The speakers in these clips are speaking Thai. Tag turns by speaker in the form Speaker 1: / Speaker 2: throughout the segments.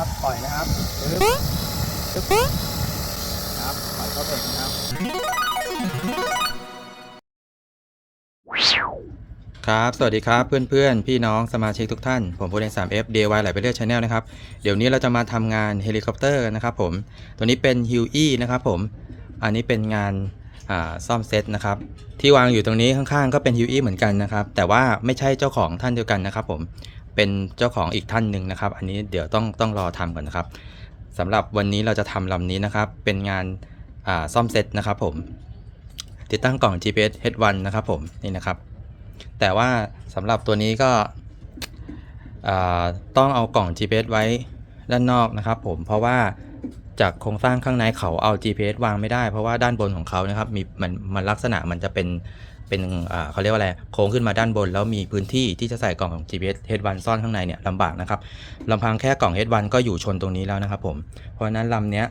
Speaker 1: นะครับ ปล่อยนะครับปึ๊บปึ๊บครับ ปล่อยเข้าเบรกนะครับ
Speaker 2: ครับ สวัสดีครับเพื่อนๆ พี่น้องสมาชิกทุกท่าน ผมพเดน 3F DIY ไหลไปเรื่อยชาแนลนะครับ เดี๋ยวนี้เราจะมาทำงานเฮลิคอปเตอร์กันนะครับผม ตัวนี้เป็น h u e นะครับผม อันนี้เป็นงานาซ่อมเซตนะครับ ที่วางอยู่ตรงนี้ข้างๆ ก็เป็น h u e เหมือนกันนะครับ แต่ว่าไม่ใช่เจ้าของท่านเดียวกันนะครับผม เป็นเจ้าของอีกท่านหนึ่งนะครับ อันนี้เดี๋ยวต้องต้องรอทำก่อนนะครับสำหรับวันนี้เราจะทำลำนี้นะครับ เป็นงานาซ่อมเซตนะครับผม ติดตั้งกล่อง GPS H1 นะครับผมนี่นะครับ แต่ว่าสำหรับตัวนี้ก็ต้องเอากล่อง GPS ไว้ด้านนอกนะครับ ผมเพราะว่าจากโครงสร้างข้างในเขาเอา GPS วางไม่ได้เพราะว่าด้านบนของเขานะครับมีมันมันลักษณะมันจะเป็น เป็นอ่าเขาเรียกว่าอะไรโค้งขึ้นมาด้านบน แล้วมีพื้นที่ที่จะใส่กล่องของ GPS H1 ซ่อนข้างในเนี่ยลำบากนะครับลำพังแค่กล่อง H1 ก็อยู่ชนตรงนี้แล้วนะครับผมเพราะนั้นลำเนี้ย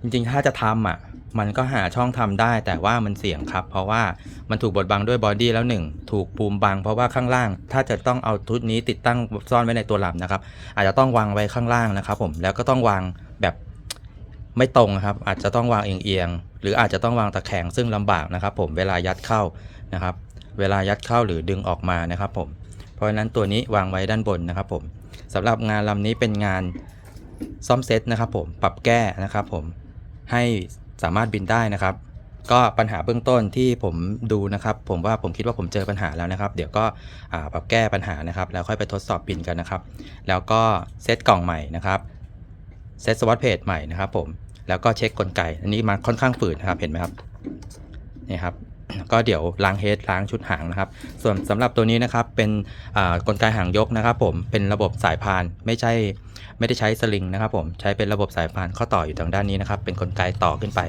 Speaker 2: จริงๆถ้าจะทำอะมันก็หาช่องทำได้แต่ว่ามันเสี่ยงครับ เพราะว่ามันถูกบดบังด้วยบอดี้แล้วหนึ่งถูกปูมบัง เพราะว่าข้างล่าง ถ้าจะต้องเอาชุดนี้ติดตั้งซ่อนไว้ในตัวลำนะครับ อาจจะต้องวางไว้ข้างล่างนะครับ ผมแล้วก็ต้องวางแบบไม่ตรงครับ อาจจะต้องวางเอียงๆ หรืออาจจะต้องวางตะแคงซึ่งลำบากนะครับผมเวลายัดเข้านะครับ เวลายัดเข้าหรือดึงออกมานะครับผมเพราะฉะนั้นตัวนี้วางไว้ด้านบนนะครับผมสำหรับงานลำนี้เป็นงานซ่อมเซตนะครับผมปรับแก้นะครับผมให้สามารถบินได้นะครับ ก็ปัญหาเบื้องต้นที่ผมดูนะครับ ผมว่าผมคิดว่าผมเจอปัญหาแล้วนะครับ เดี๋ยวก็ปรับแก้ปัญหานะครับ แล้วค่อยไปทดสอบบินกันนะครับ แล้วก็เซตกล่องใหม่นะครับเซตสวอตเพจใหม่นะครับผม แล้วก็เช็คกลไก อันนี้มาค่อนข้างฝืดนะครับเห็นไหมครับนี่ครับก็เดี๋ยวล้างเฮดล้างชุดหางนะครับ ส่วนสำหรับตัวนี้นะครับเป็นกลไกหางยกนะครับผมเป็นระบบสายพานไม่ใช่ไม่ได้ใช้สลิงนะครับผมใช้เป็นระบบสายพานข้อต่ออยู่ทางด้านนี้นะครับ เป็นกลไกต่อขึ้นไป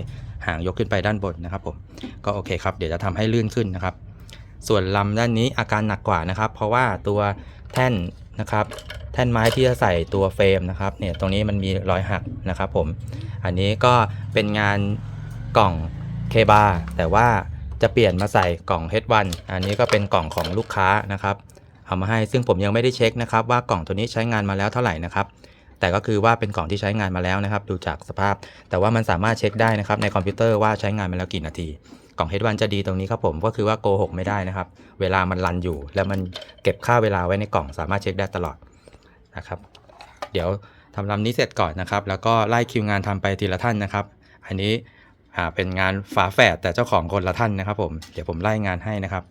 Speaker 2: หางยกขึ้นไปด้านบนนะครับผมก็โอเคครับเดี๋ยวจะทำให้ลื่นขึ้นนะครับ ส่วนลำด้านนี้อาการหนักกว่านะครับ เพราะว่าตัวแท่นนะครับ แท่นไม้ที่จะใส่ตัวเฟรมนะครับเนี่ยตรงนี้มันมีรอยหักนะครับผม อันนี้ก็เป็นงานกล่องเคบาแต่ว่าจะเปลี่ยนมาใส่กล่อง H1 อันนี้ก็เป็นกล่องของลูกค้านะครับเอามาให้ซึ่งผมยังไม่ได้เช็คนะครับว่ากล่องตัวนี้ใช้งานมาแล้วเท่าไหร่นะครับแต่ก็คือว่าเป็นกล่องที่ใช้งานมาแล้วนะครับ ดูจากสภาพ แต่ว่ามันสามารถเช็คได้นะครับในคอมพิวเตอร์ว่าใช้งานมาแล้วกี่นาทีกล่อง H1 จะดีตรงนี้ครับผมก็คือว่าโกหกไม่ได้นะครับ เวลามันรันอยู่ แล้วมันเก็บค่าเวลาไว้ในกล่องสามารถเช็คได้ตลอดนะครับ เดี๋ยว ทำลำนี้เสร็จก่อนนะครับ แล้วก็ไล่คิวงานทำไปทีละท่านนะครับ อันนี้อ่าเป็นงานฝาแฝดแต่เจ้าของคนละท่านนะครับ ผมเดี๋ยวผมไล่งานให้นะครับ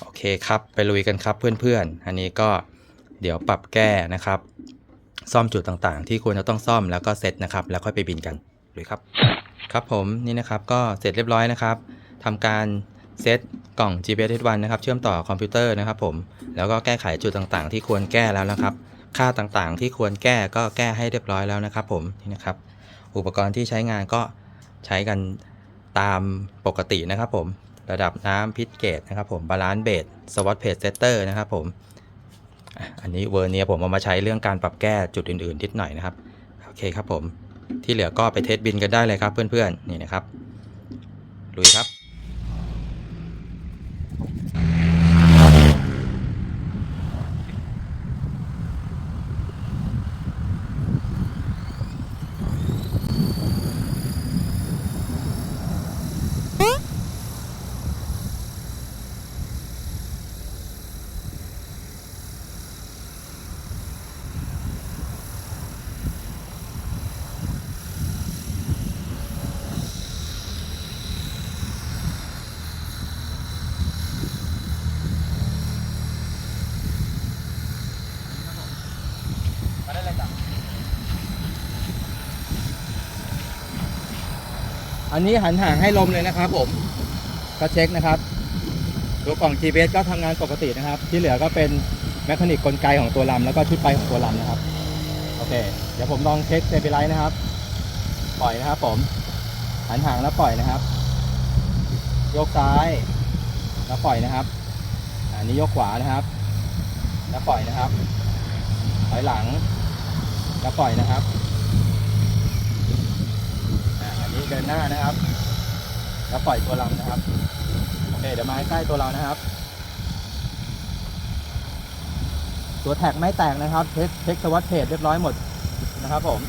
Speaker 2: โอเคครับ ไปลุยกันครับเพื่อนๆ อันนี้ก็เดี๋ยวปรับแก้นะครับ ซ่อมจุดต่างๆ ที่ควรจะต้องซ่อมแล้วก็เซตนะครับ แล้วค่อยไปบินกันลุยครับ ครับผมนี่นะครับก็เสร็จเรียบร้อยนะครับทำการเซตกล่อง GPS H1 นะครับ เชื่อมต่อคอมพิวเตอร์นะครับ ผมแล้วก็แก้ไขจุดต่างๆ ที่ควรแก้แล้วนะครับ ค่าต่างๆ ที่ควรแก้ก็แก้ให้เรียบร้อยแล้วนะครับผมนี่นะครับ อุปกรณ์ที่ใช้งานก็ใช้กันตามปกตินะครับผมระดับน้ำพิทเกตนะครับผมบาลานซ์เบสสวอตเพจเซตเตอร์นะครับผมอันนี้เวอร์เนียผมเอามาใช้เรื่องการปรับแก้จุดอื่นๆนิดหน่อยนะครับโอเคครับผมที่เหลือก็ไปเทสบินกันได้เลยครับเพื่อนๆนี่นะครับลุยครับ
Speaker 1: อันนี้หันห่างให้ลมเลยนะครับ ผมก็เช็คนะครับตัวกล่อง GPS ก็ทำงานปกตินะครับ ที่เหลือก็เป็นแมคานิกกลไกของตัวลำแล้วก็ชุดไฟของตัวลำนะครับ โอเค เดี๋ยวผมลองเช็คเซฟิไลท์นะครับ ปล่อยนะครับ ผมหันห่างแล้วปล่อยนะครับ ยกซ้ายแล้วปล่อยนะครับ อันนี้ยกขวานะครับ แล้วปล่อยนะครับถอยหลัง แล้วปล่อยนะครับอ่าอันนี้เดิน หน้านะครับ แล้วปล่อยตัวลำนะครับ โอเค เดี๋ยวมาใกล้ตัวเรานะครับ ตัวแท็กไม่แตกนะครับ เช็คเช็คสวัสดเพจเรียบร้อยหมดนะครับผม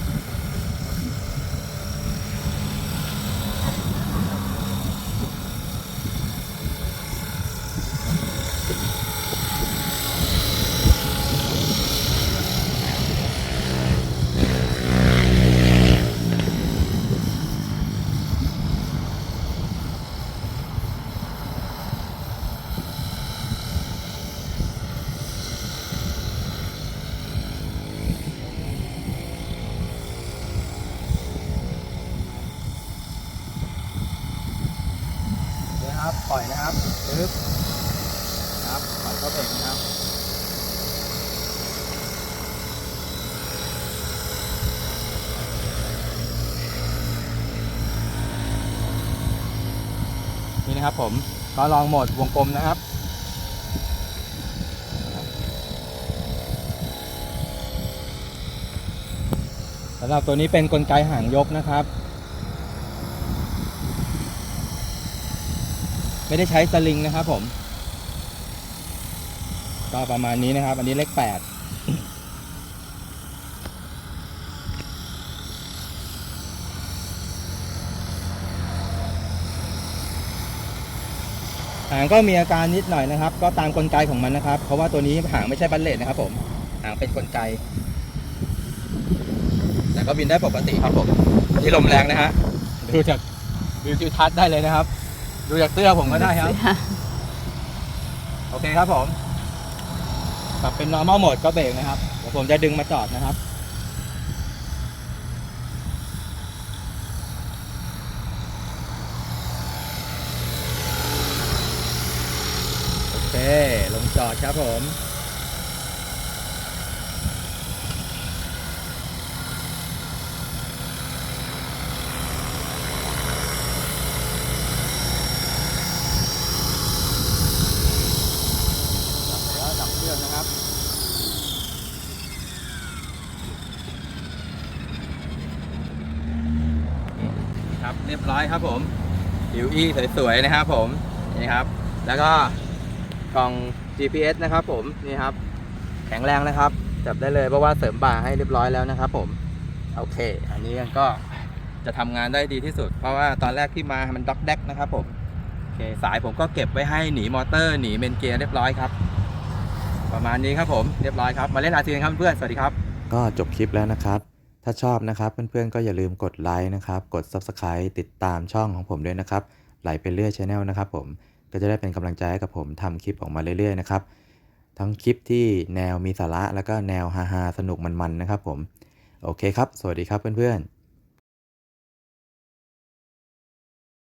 Speaker 1: ปล่อยนะครับปึ๊บครับปล่อยเข้าเบรกนะครับนี่นะครับผมก็ลองโหมดวงกลมนะครับสำหรับตัวนี้เป็นกลไกหางยกนะครับ ไม่ได้ใช้สลิงนะครับผม ก็ประมาณนี้นะครับ อันนี้เลขแปดหางก็มีอาการนิดหน่อยนะครับ ก็ตามกลไกของมันนะครับ เพราะว่าตัวนี้หางไม่ใช่บัลเลตนะครับผม หางเป็นกลไก แต่ก็บินได้ปกติครับผมที่ลมแรงนะฮะดูจากวิวทิวทัศน์ได้เลยนะครับ ดูจากเสื้อผมก็ได้ครับ โอเคครับผมปรับเป็น normal mode ก็เบรกนะครับ เดี๋ยวผมจะดึงมาจอดนะครับ โอเค ลงจอดครับผม ดับแล้วดับเครื่องนะครับ ครับเรียบร้อยครับผมอิวอี้สวยๆนะครับผมนี่ครับ แล้วก็กล่อง GPS นะครับผมนี่ครับ แข็งแรงนะครับ จับได้เลยเพราะว่าเสริมบ่าให้เรียบร้อยแล้วนะครับ ผมโอเค อันนี้ก็จะทำงานได้ดีที่สุด เพราะว่าตอนแรกที่มามันด็อกแดกนะครับผมโอเคสายผมก็เก็บไว้ให้หนีมอเตอร์หนีเมนเกียร์เรียบร้อยครับ ประมาณนี้ครับผมเรียบร้อยครับมาเล่นอาร์ซีกันครับเพื่อนสวัสดีครับ
Speaker 2: ก็จบคลิปแล้วนะครับ ถ้าชอบนะครับเพื่อนๆก็อย่าลืมกดไลค์นะครับ กด Subscribe ติดตามช่องของผมด้วยนะครับ ไหลไปเรื่อยช anel นะครับผมก็จะได้เป็นกำลังใจให้กับผมทำคลิปออกมาเรื่อยๆนะครับทั้งคลิปที่แนวมีสาระแล้วก็แนวฮาๆสนุกมันๆนะครับผม โอเคครับ สวัสดีครับเพื่อนๆ